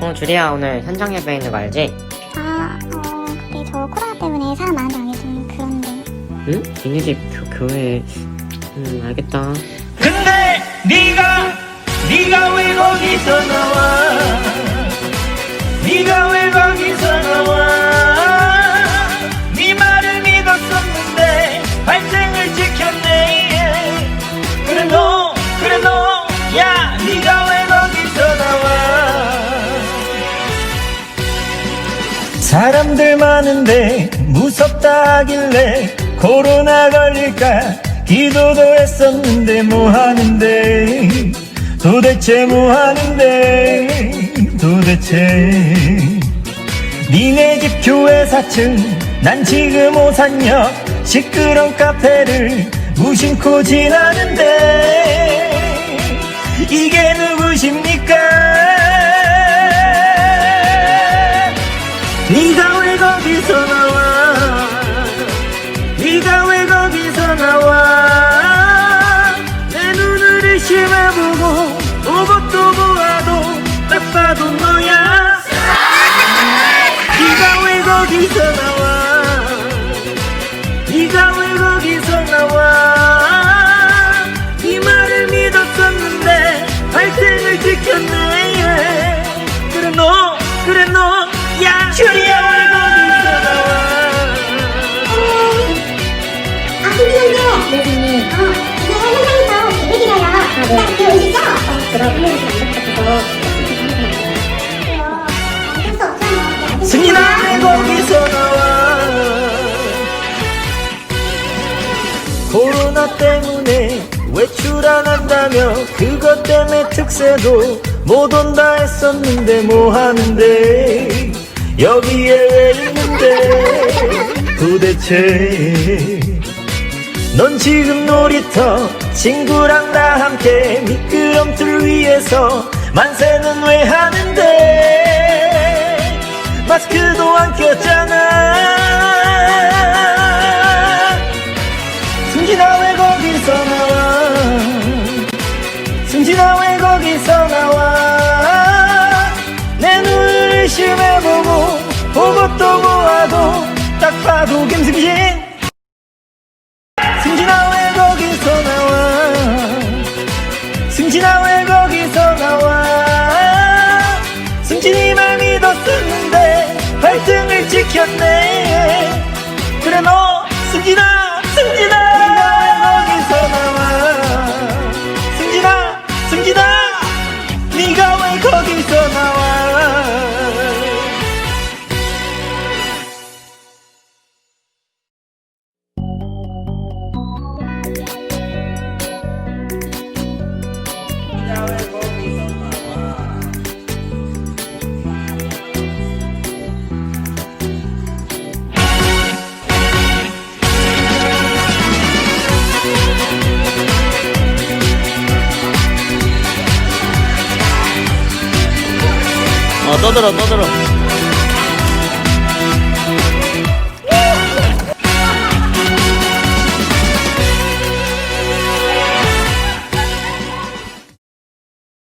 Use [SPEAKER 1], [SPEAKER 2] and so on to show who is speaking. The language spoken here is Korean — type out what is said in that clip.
[SPEAKER 1] 어, 주리야, 오늘 현장 예배 있는 거 알지?
[SPEAKER 2] 아, 어, 근데 저 코로나 때문에 사람 많은데 안좀 그런데.
[SPEAKER 1] 응? 니네 집 교, 교회. 음, 알겠다.
[SPEAKER 3] 근데 네가 네가 왜 거기서 나와 네가 왜 거 사람들 많은데 무섭다 하길래 코로나 걸릴까 기도도 했었는데 뭐 하는데? 도대체 뭐 하는데? 도대체? 니네 집 교회 4층 난 지금 오산역 시끄러운 카페를 무심코 지나는데 이게 누구십니까 네가 왜 거기서 나와? 네가 왜 거기서 나와? 내 눈을 의심해보고 보고 또 보아도 딱 봐도 너야? 네가 왜 거기서 나와? 네가 왜 거기서 나와? 네 말을 믿었었는데 발등을 지켰네
[SPEAKER 2] 하늘에서 안 없잖아.
[SPEAKER 3] 승인아 왜 거기서 나와. 코로나 때문에 외출 안 한다며 그것 때문에 특세도 못 온다 했었는데 뭐 하는데? 여기에 왜 있는데? 도대체? 넌 지금 놀이터 친구랑 다 함께 위에서 만세는 왜 하는데? 마스크도 안 꼈잖아 떠들어 떠들어